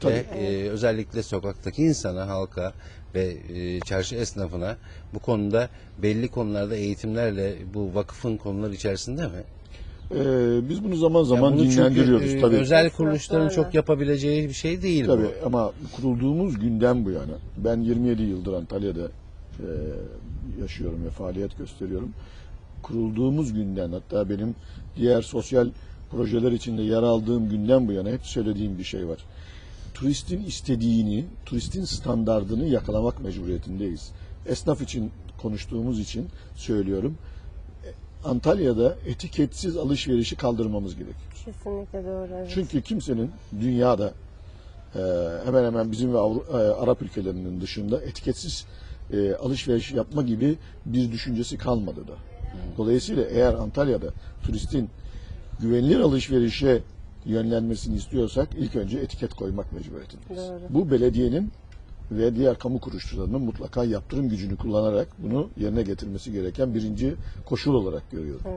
Tabii. Ve e, özellikle sokaktaki insana, halka ve e, çarşı esnafına bu konuda belli konularda eğitimlerle bu vakıfın konuları içerisinde mi? Ee, biz bunu zaman zaman bunu çünkü, dinlendiriyoruz e, tabii. Özel kuruluşların çok yapabileceği bir şey değil Tabii bu. ama kurulduğumuz günden bu yana ben 27 yıldır Antalya'da e, yaşıyorum ve faaliyet gösteriyorum. Kurulduğumuz günden hatta benim diğer sosyal projeler içinde yer aldığım günden bu yana hep söylediğim bir şey var. Turistin istediğini, turistin standardını yakalamak mecburiyetindeyiz. Esnaf için konuştuğumuz için söylüyorum. E, Antalya'da etiketsiz alışverişi kaldırmamız gerekiyor. Kesinlikle doğru. Evet. Çünkü kimsenin dünyada e, hemen hemen bizim ve Avru- e, Arap ülkelerinin dışında etiketsiz e, alışveriş yapma gibi bir düşüncesi kalmadı da. Dolayısıyla eğer Antalya'da turistin güvenilir alışverişe yönlenmesini istiyorsak ilk önce etiket koymak mecburiyetindeyiz. Doğru. Bu belediyenin ve diğer kamu kuruluşlarının mutlaka yaptırım gücünü kullanarak bunu yerine getirmesi gereken birinci koşul olarak görüyorum.